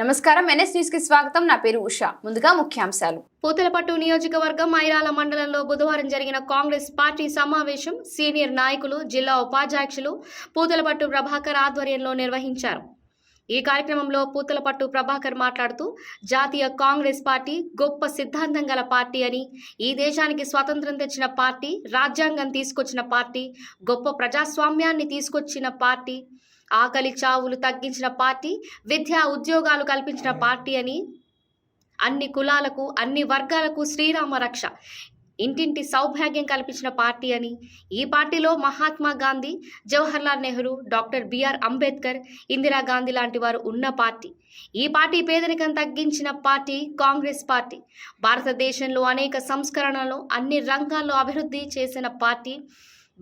నమస్కారం. ఎన్ఎస్ న్యూస్కి స్వాగతం. నా పేరు ఉషా. ముందుగా ముఖ్యాంశాలు. పూతలపట్టు నియోజకవర్గం ఐరాల మండలంలో బుధవారం జరిగిన కాంగ్రెస్ పార్టీ సమావేశం సీనియర్ నాయకులు జిల్లా ఉపాధ్యక్షులు పూతలపట్టు ప్రభాకర్ ఆధ్వర్యంలో నిర్వహించారు. ఈ కార్యక్రమంలో పూతలపట్టు ప్రభాకర్ మాట్లాడుతూ జాతీయ కాంగ్రెస్ పార్టీ గొప్ప సిద్ధాంతం గల పార్టీ అని ఈ దేశానికి స్వాతంత్రం తెచ్చిన పార్టీ రాజ్యాంగం తీసుకొచ్చిన పార్టీ గొప్ప ప్రజాస్వామ్యాన్ని తీసుకొచ్చిన పార్టీ ఆకలి చావులు తగ్గించిన పార్టీ విద్యా ఉద్యోగాలు కల్పించిన పార్టీ అని అన్ని కులాలకు అన్ని వర్గాలకు శ్రీరామ రక్ష ఇంటింటి సౌభాగ్యం కల్పించిన పార్టీ అని. ఈ పార్టీలో మహాత్మా గాంధీ జవహర్లాల్ నెహ్రూ డాక్టర్ బిఆర్ అంబేద్కర్ ఇందిరాగాంధీ లాంటి వారు ఉన్న పార్టీ. ఈ పార్టీ పేదరికం తగ్గించిన పార్టీ కాంగ్రెస్ పార్టీ. భారతదేశంలో అనేక సంస్కరణలు అన్ని రంగాల్లో అభివృద్ధి చేసిన పార్టీ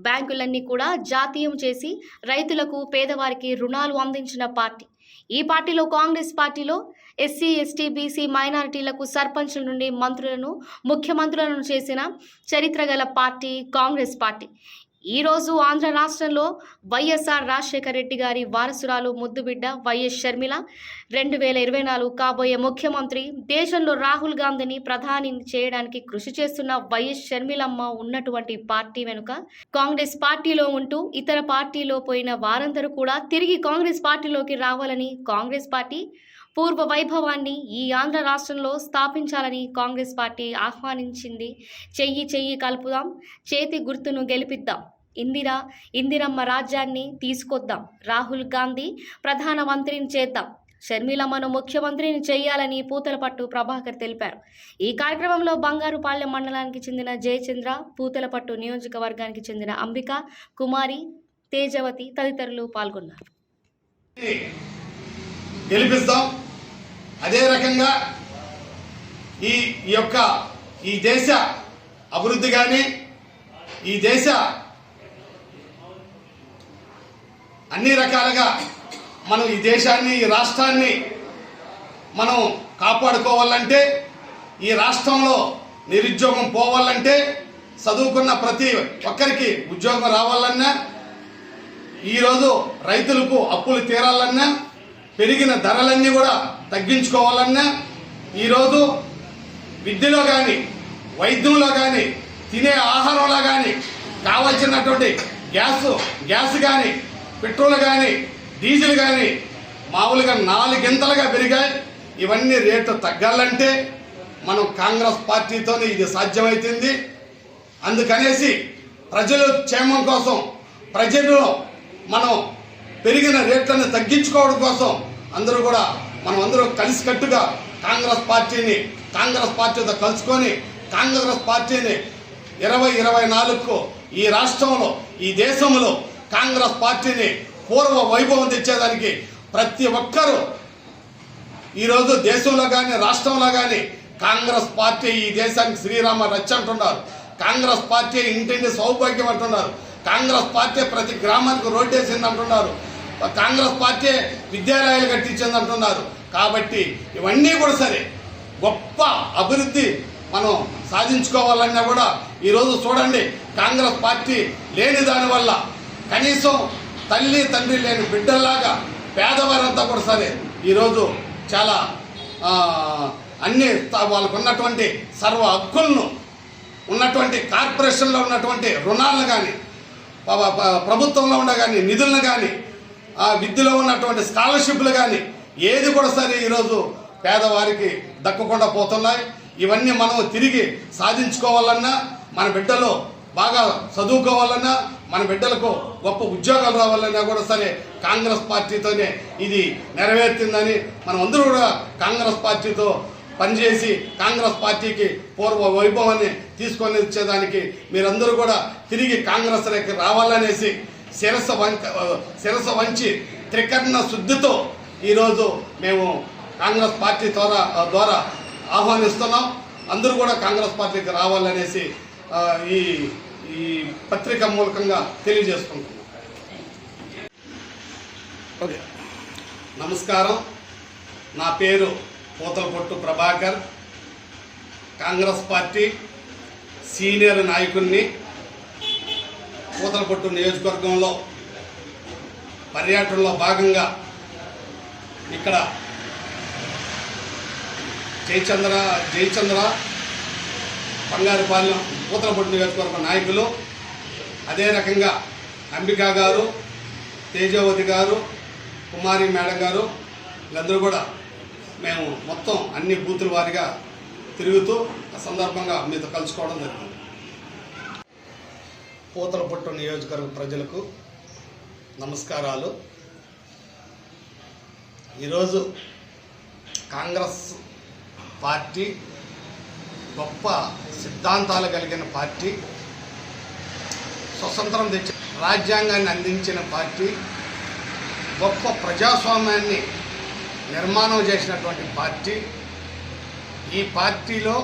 బ్యాంకులన్నీ కూడా జాతీయం చేసి రైతులకు పేదవారికి రుణాలు అందించిన పార్టీ. ఈ పార్టీలో కాంగ్రెస్ పార్టీలో ఎస్సీ ఎస్టీ బీసీ మైనారిటీలకు సర్పంచుల నుండి మంత్రులను ముఖ్యమంత్రులను చేసిన చరిత్ర గల పార్టీ కాంగ్రెస్ పార్టీ. ఈరోజు ఆంధ్ర రాష్ట్రంలో వైఎస్ఆర్ రాజశేఖర రెడ్డి గారి వారసురాలు ముద్దుబిడ్డ వైఎస్ షర్మిల. రెండు వేల ఇరవై నాలుగు కాబోయే ముఖ్యమంత్రి దేశంలో రాహుల్ గాంధీని ప్రధాని చేయడానికి కృషి చేస్తున్న వైఎస్ షర్మిలమ్మ ఉన్నటువంటి పార్టీ వెనుక కాంగ్రెస్ పార్టీలో ఉంటూ ఇతర పార్టీలో పోయిన వారందరూ కూడా తిరిగి కాంగ్రెస్ పార్టీలోకి రావాలని కాంగ్రెస్ పార్టీ పూర్వ వైభవాన్ని ఈ ఆంధ్ర రాష్ట్రంలో స్థాపించాలని కాంగ్రెస్ పార్టీ ఆహ్వానించింది. చెయ్యి చెయ్యి కలుపుదాం చేతి గుర్తును గెలిపిద్దాం. ఇందిరా ఇందిరమ్మ రాజ్యాన్ని తీసుకొద్దాం. రాహుల్ గాంధీ ప్రధానమంత్రిని చేద్దాం. షర్మిలమ్మను ముఖ్యమంత్రిని చేయాలని పూతలపట్టు ప్రభాకర్ తెలిపారు. ఈ కార్యక్రమంలో బంగారుపాలెం మండలానికి చెందిన జయచంద్ర పూతలపట్టు నియోజకవర్గానికి చెందిన అంబిక కుమారి తేజవతి తదితరులు పాల్గొన్నారు. గెలిపిస్తాం. అదే రకంగా ఈ యొక్క ఈ దేశ అభివృద్ధి కానీ ఈ దేశ అన్ని రకాలుగా మనం ఈ దేశాన్ని ఈ రాష్ట్రాన్ని మనం కాపాడుకోవాలంటే ఈ రాష్ట్రంలో నిరుద్యోగం పోవాలంటే చదువుకున్న ప్రతి ఒక్కరికి ఉద్యోగం రావాలన్నా ఈరోజు రైతులకు అప్పులు తీరాలన్నా పెరిగిన ధరలన్నీ కూడా తగ్గించుకోవాలన్నా ఈరోజు విద్యలో కానీ వైద్యంలో కానీ తినే ఆహారంలో కానీ కావలసినటువంటి గ్యాస్ గ్యాస్ కానీ పెట్రోల్ కానీ డీజిల్ కానీ మామూలుగా నాలుగింతలుగా పెరిగాయి. ఇవన్నీ రేట్లు తగ్గాలంటే మనం కాంగ్రెస్ పార్టీతోనే ఇది సాధ్యమవుతుంది అందుకనేసి ప్రజల క్షేమం కోసం ప్రజల్లో మనం పెరిగిన రేట్లను తగ్గించుకోవడం కోసం అందరూ కూడా మనం అందరూ కలిసికట్టుగా కాంగ్రెస్ పార్టీని కాంగ్రెస్ పార్టీతో కలుసుకొని కాంగ్రెస్ పార్టీని ఇరవై ఇరవై నాలుగుకు ఈ రాష్ట్రంలో ఈ దేశంలో కాంగ్రెస్ పార్టీని పూర్వ వైభవం తెచ్చేదానికి ప్రతి ఒక్కరూ ఈరోజు దేశంలో కానీ రాష్ట్రంలో కానీ కాంగ్రెస్ పార్టీ ఈ దేశానికి శ్రీరామ రచ్చ అంటున్నారు. కాంగ్రెస్ పార్టీ ఇంటింటి సౌభాగ్యం అంటున్నారు. కాంగ్రెస్ పార్టీ ప్రతి గ్రామానికి రోడ్డు వేసింది అంటున్నారు. కాంగ్రెస్ పార్టీ విద్యాలయాలు కట్టించింది అంటున్నారు. కాబట్టి ఇవన్నీ కూడా సరే. గొప్ప అభివృద్ధి మనం సాధించుకోవాలన్నా కూడా ఈరోజు చూడండి కాంగ్రెస్ పార్టీ లేని దానివల్ల కనీసం తల్లి తండ్రి లేని బిడ్డల్లాగా పేదవారంతా కూడా సరే ఈరోజు చాలా అన్ని వాళ్ళకు ఉన్నటువంటి సర్వ హక్కులను ఉన్నటువంటి కార్పొరేషన్లో ఉన్నటువంటి రుణాలను కానీ ప్రభుత్వంలో ఉన్న కానీ నిధులను కానీ ఆ విద్యలో ఉన్నటువంటి స్కాలర్షిప్లు కానీ ఏది కూడా సరే ఈరోజు పేదవారికి దక్కకుండా పోతున్నాయి. ఇవన్నీ మనం తిరిగి సాధించుకోవాలన్నా మన బిడ్డలు బాగా చదువుకోవాలన్నా మన బిడ్డలకు గొప్ప ఉద్యోగాలు రావాలన్నా కూడా సరే కాంగ్రెస్ పార్టీతోనే ఇది నెరవేరుతుందని మనం అందరూ కూడా కాంగ్రెస్ పార్టీతో పనిచేసి కాంగ్రెస్ పార్టీకి పూర్వ వైభవాన్ని తీసుకొని వచ్చేదానికి మీరందరూ కూడా తిరిగి కాంగ్రెస్ రేకి రావాలనేసి శిరస వంక శిరస వంచి త్రికర్ణ శుద్ధితో ఈరోజు మేము కాంగ్రెస్ పార్టీ ద్వారా ద్వారా ఆహ్వానిస్తున్నాం. అందరూ కూడా కాంగ్రెస్ పార్టీకి రావాలనేసి ఈ ఈ పత్రిక మూలకంగా తెలియజేసుకుంటున్నాం. ఓకే. నమస్కారం. నా పేరు Puthalapattu Prabhakar. Congress party senior నాయకుడిని పూతలపొట్టు నియోజకవర్గంలో పర్యటనలో భాగంగా ఇక్కడ జయచంద్ర జయచంద్ర బంగారుపాలెం పూతలపట్టు నియోజకవర్గ నాయకులు అదే రకంగా అంబికా గారు తేజవతి గారు కుమారి మేడం గారు వీళ్ళందరూ కూడా మేము మొత్తం అన్ని బూతుల వారిగా తిరుగుతూ ఆ సందర్భంగా మీతో కలుసుకోవడం జరిగింది. పూతలపట్టు నియోజకవర్గ ప్రజలకు నమస్కారాలు. ఈరోజు కాంగ్రెస్ పార్టీ గొప్ప సిద్ధాంతాలు కలిగిన పార్టీ స్వతంత్రం తెచ్చి రాజ్యాంగాన్ని అందించిన పార్టీ గొప్ప ప్రజాస్వామ్యాన్ని నిర్మాణం చేసినటువంటి పార్టీ. ఈ పార్టీలో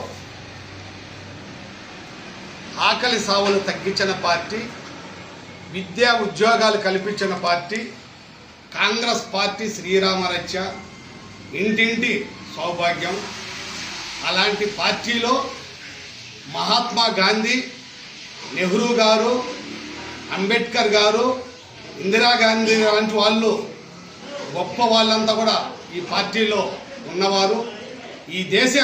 ఆకలి సావులు తగ్గించిన పార్టీ విద్యా ఉద్యోగాలు కల్పించిన పార్టీ కాంగ్రెస్ పార్టీ శ్రీరామరక్ష ఇంటింటి సౌభాగ్యం. అలాంటి పార్టీలో మహాత్మా గాంధీ నెహ్రూ గారు అంబేద్కర్ గారు ఇందిరాగాంధీ లాంటి వాళ్ళు గొప్ప వాళ్ళంతా కూడా ఈ పార్టీలో ఉన్నవారు. ఈ దేశ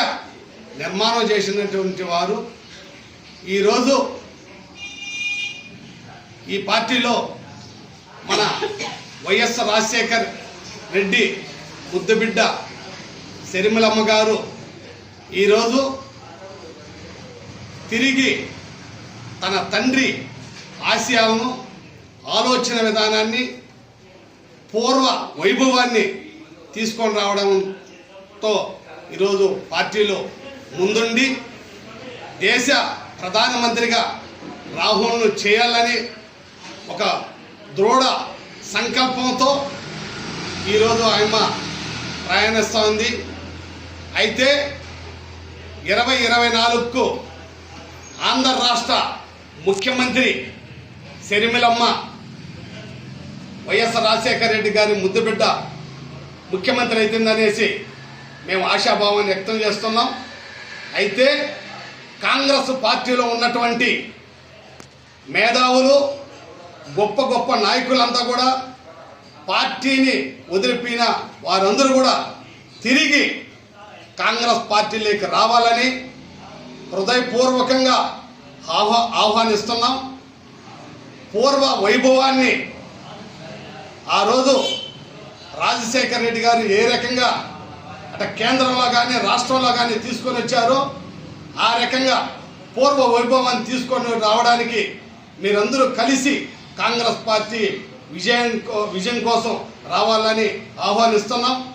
నిర్మాణం చేసినటువంటి వారు ఈరోజు ఈ పార్టీలో మన వైఎస్ రాజశేఖర్ రెడ్డి ముద్దుబిడ్డ శరిమలమ్మ గారు ఈరోజు తిరిగి తన తండ్రి ఆశయాలను ఆలోచన విధానాన్ని పూర్వ వైభవాన్ని తీసుకొని రావడంతో ఈరోజు పార్టీలో ముందుండి దేశ ప్రధానమంత్రిగా రాహుల్ను చేయాలని ఒక దృఢ సంకల్పంతో ఈరోజు ఆయన ప్రయాణిస్తూ ఉంది అయితే ఇరవై ఇరవై నాలుగుకు ఆంధ్ర రాష్ట్ర ముఖ్యమంత్రి శరిమిలమ్మ వైఎస్ రాజశేఖర రెడ్డి గారి ముద్దుబిడ్డ ముఖ్యమంత్రి అవుతుందనేసి మేము ఆశాభావాన్ని వ్యక్తం చేస్తున్నాం. అయితే కాంగ్రెస్ పార్టీలో ఉన్నటువంటి మేధావులు గొప్ప గొప్ప నాయకులంతా కూడా పార్టీని వదిలిపోయిన వారందరూ కూడా తిరిగి కాంగ్రెస్ పార్టీలోకి రావాలని హృదయపూర్వకంగా ఆహ్వా ఆహ్వానిస్తున్నాం. పూర్వ వైభవాన్ని ఆ రోజు రాజశేఖర రెడ్డి గారు ఏ రకంగా అటు కేంద్రంలో కానీ రాష్ట్రంలో కానీ తీసుకొని వచ్చారో ఆ రకంగా పూర్వ వైభవాన్ని తీసుకొని రావడానికి మీరందరూ కలిసి కాంగ్రెస్ పార్టీ విజయం కో- విజయం కోసం రావాలని ఆహ్వానిస్తున్నాం.